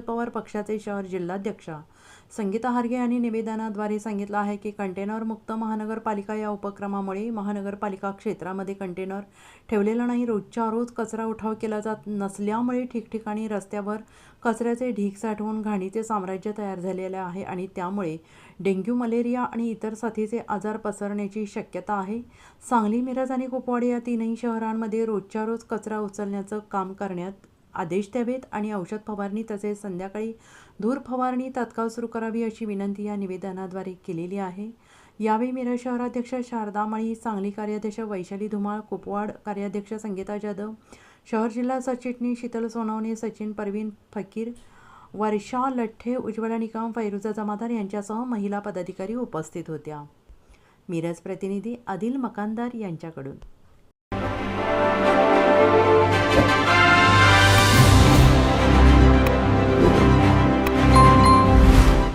पवार पक्षाचे शहर जिल्हाध्यक्ष. संगीता हार्गे यांनी निवेदनाद्वारे सांगितलं आहे की कंटेनर मुक्त महानगरपालिका या उपक्रमामुळे महानगरपालिका क्षेत्रामध्ये कंटेनर ठेवलेला नाही. रोजच्या रोज कचरा उठाव केला जात नसल्यामुळे ठिकठिकाणी रस्त्यावर कचऱ्याचे ढीग साठवून घाणीचे साम्राज्य तयार झालेले आहे आणि त्यामुळे डेंग्यू मलेरिया आणि इतर साथीचे आजार पसरण्याची शक्यता आहे. सांगली मिरज आणि कुपवाड या तीनही शहरांमध्ये रोजच्या रोज कचरा उचलण्याचं काम करण्यात आदेश द्यावेत आणि औषध फवारणी तसेच संध्याकाळी धूर फवारणी तात्काळ सुरू करावी अशी विनंती या निवेदनाद्वारे केलेली आहे. यावेळी मिरज शहराध्यक्ष शारदा माळी सांगली कार्याध्यक्ष वैशाली धुमाळ कुपवाड कार्याध्यक्ष संगीता जाधव शहर जिल्हा सचिटणी शीतल सोनवणे सचिन परवीन फकीर वर्षा लठ्ठे उज्ज्वला निकम फैरुजा जमादार यांच्यासह महिला पदाधिकारी उपस्थित होत्या. मिरज प्रतिनिधी आदिल मकानदार यांच्याकडून.